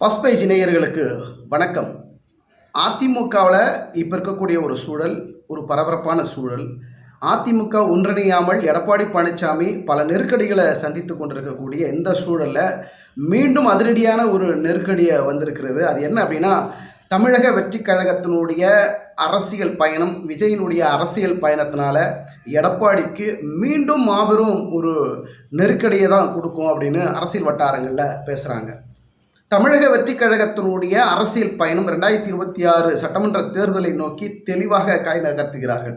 First page நேயர்களுக்கு வணக்கம். அதிமுகவில் இப்போ இருக்கக்கூடிய ஒரு சூழல் ஒரு பரபரப்பான சூழல். அதிமுக ஒன்றிணையாமல் எடப்பாடி பழனிசாமி பல நெருக்கடிகளை சந்தித்து கொண்டிருக்கக்கூடிய இந்த சூழலில் மீண்டும் அதிரடியான ஒரு நெருக்கடியை வந்திருக்கிறது. அது என்ன அப்படின்னா தமிழக வெற்றி கழகத்தினுடைய அரசியல் பயணம் விஜயினுடைய அரசியல் பயணத்தினால எடப்பாடிக்கு மீண்டும் மாபெரும் ஒரு நெருக்கடியை தான் கொடுக்கும் அப்படின்னு அரசியல் வட்டாரங்களில் பேசுகிறாங்க தமிழக வெற்றி கழகத்தினுடைய அரசியல் பயணம் ரெண்டாயிரத்தி இருபத்தி ஆறு சட்டமன்ற தேர்தலை நோக்கி தெளிவாக காய் நகர்த்துகிறார்கள்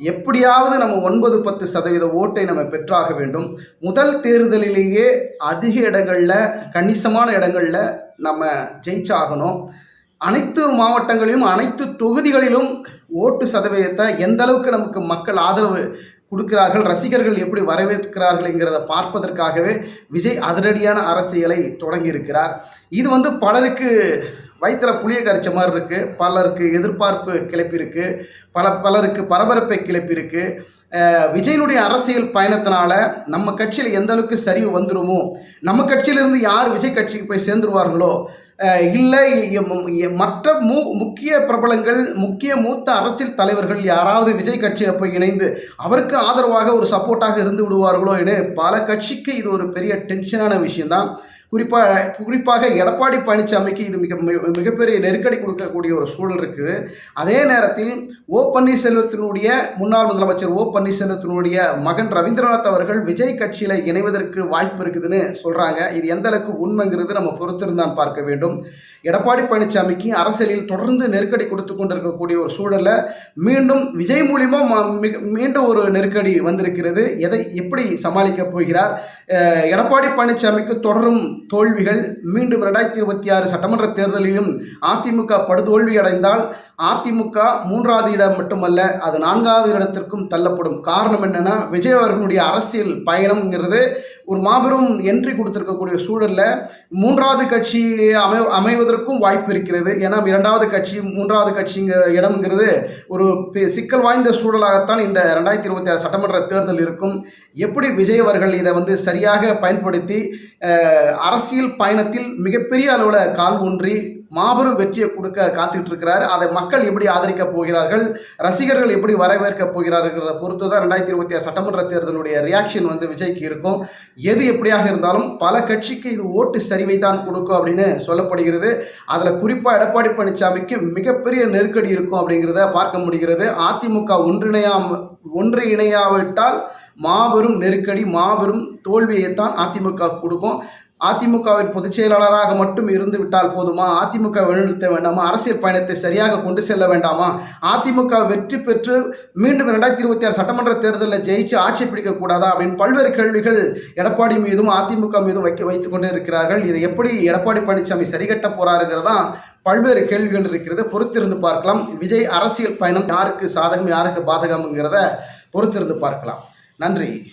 எப்படியாவது நம்ம ஒன்பது பத்து சதவீத ஓட்டை நம்ம பெற்றாக வேண்டும். முதல் தேர்தலிலேயே அதிக இடங்களில் கணிசமான இடங்களில் நம்ம ஜெயிச்சாகணும். அனைத்து மாவட்டங்களிலும் அனைத்து தொகுதிகளிலும் ஓட்டு சதவீதத்தை எந்த அளவுக்கு நமக்கு மக்கள் ஆதரவு கொடுக்கிறார்கள் ரசிகர்கள் எப்படி வரவேற்கிறார்கள்ங்கிறத பார்ப்பதற்காகவே விஜய் அதிரடியான அரசியலை தொடங்கியிருக்கிறார். இது வந்து பலருக்கு வயிற்றுல புளிய கரைச்ச மாதிரி இருக்குது பலருக்கு எதிர்பார்ப்பு கிளப்பியிருக்கு பல பலருக்கு பரபரப்பை கிளப்பியிருக்கு விஜயனுடைய அரசியல் பயணத்தினால நம்ம கட்சியில் எந்த அளவுக்கு சரிவு வந்துருமோ நம்ம கட்சியிலிருந்து யார் விஜய் கட்சிக்கு போய் சேர்ந்துருவார்களோ இல்லை மற்ற மு முக்கிய பிரபலங்கள் முக்கிய மூத்த அரசியல் தலைவர்கள் யாராவது விஜய் கட்சியில் போய் இணைந்து அவருக்கு ஆதரவாக ஒரு சப்போர்ட்டாக இருந்து விடுவார்களோ என பல கட்சிக்கு இது ஒரு பெரிய டென்ஷனான விஷயம்தான். குறிப்பாக குறிப்பாக எடப்பாடி பழனிசாமிக்கு இது மிக மிக- மிகப்பெரிய நெருக்கடி கொடுக்கக்கூடிய ஒரு சூழல் இருக்குது அதே நேரத்தில் ஓ பன்னீர்செல்வத்தினுடைய முன்னாள் முதலமைச்சர் ஓ பன்னீர்செல்வத்தினுடைய மகன் ரவீந்திரநாத் அவர்கள் விஜய் கட்சியில் இணைவதற்கு வாய்ப்பு இருக்குதுன்னு சொல்கிறாங்க இது எந்த அளவுக்கு உண்மைங்கிறது நம்ம பொறுத்திருந்தான் பார்க்க வேண்டும். எடப்பாடி பழனிசாமிக்கு அரசியலில் தொடர்ந்து நெருக்கடி கொடுத்து கொண்டிருக்கக்கூடிய ஒரு சூழலில் மீண்டும் விஜய் மூலியமாக மிக- மீண்டும் ஒரு நெருக்கடி வந்திருக்கிறது. எதை எப்படி சமாளிக்கப் போகிறார்? எடப்பாடி பழனிசாமிக்கு தொடரும் தோல்விகள் மீண்டும் ரெண்டாயிரத்தி இருபத்தி ஆறு சட்டமன்ற தேர்தலிலும் அதிமுக படுதோல்வி அடைந்தால் அதிமுக மூன்றாவது இடம் மட்டுமல்ல அது நான்காவது இடத்திற்கும் தள்ளப்படும். காரணம் என்னென்னா விஜய் அவர்களுடைய அரசியல் பயணம்ங்கிறது ஒரு மாபெரும் என்ட்ரி கொடுத்துருக்கக்கூடிய சூழல்ல மூன்றாவது கட்சி அமை அமைவதற்கும் வாய்ப்பு இருக்கிறது. ஏன்னா இரண்டாவது கட்சி மூன்றாவது கட்சிங்க இடம்ங்கிறது ஒரு பெ- சிக்கல் வாய்ந்த சூழலாகத்தான் இந்த ரெண்டாயிரத்தி இருபத்தி ஆறு சட்டமன்ற தேர்தல் இருக்கும். எப்படி விஜய் அவர்கள் இதை வந்து சரியாக பயன்படுத்தி அரசியல் பயணத்தில் மிகப்பெரிய அளவில் கால் ஊன்றி மாபெரும் வெற்றியை கொடுக்க காத்துக்கிட்டு இருக்கிறார் அதை மக்கள் எப்படி ஆதரிக்க போகிறார்கள்? ரசிகர்கள் எப்படி வரவேற்க போகிறார்கள் பொறுத்து தான் ரெண்டாயிரத்தி இருபத்தி ஆறு சட்டமன்ற தேர்தலுடைய ரியாக்ஷன் வந்து விஜய்க்கு இருக்கும். எது எப்படியாக இருந்தாலும் பல கட்சிக்கு இது ஓட்டு சரிவை தான் கொடுக்கும் அப்படின்னு சொல்லப்படுகிறது. அதில் குறிப்பாக எடப்பாடி பழனிசாமிக்கு மிகப்பெரிய நெருக்கடி இருக்கும் அப்படிங்கிறத பார்க்க முடிகிறது. அதிமுக ஒன்றிணையாம ஒன்று இணையாவிட்டால் மாபெரும் நெருக்கடி மாபெரும் தோல்வியைத்தான் அதிமுக கொடுக்கும். அதிமுகவின் பொதுச் செயலாளராக மட்டும் இருந்து விட்டால் போதுமா? அதிமுக வழிநிறுத்த வேண்டாமா? அரசியல் பயணத்தை சரியாக கொண்டு செல்ல வேண்டாமா? அதிமுக வெற்றி பெற்று மீண்டும் ரெண்டாயிரத்தி இருபத்தி ஆறு சட்டமன்ற தேர்தலில் ஜெயிச்சு ஆட்சி பிடிக்கக்கூடாதா அப்படின்னு பல்வேறு கேள்விகள் எடப்பாடி மீதும் அதிமுக மீதும் வைக்க வைத்துக் கொண்டே இருக்கிறார்கள். இதை எப்படி எடப்பாடி பழனிசாமி சரிகட்ட போறாருங்கிறதான் பல்வேறு கேள்விகள் இருக்கிறது பொறுத்திருந்து பார்க்கலாம். விஜய் அரசியல் பயணம் யாருக்கு சாதகம் யாருக்கு பாதகம்ங்கிறத பொறுத்திருந்து பார்க்கலாம். நன்றி.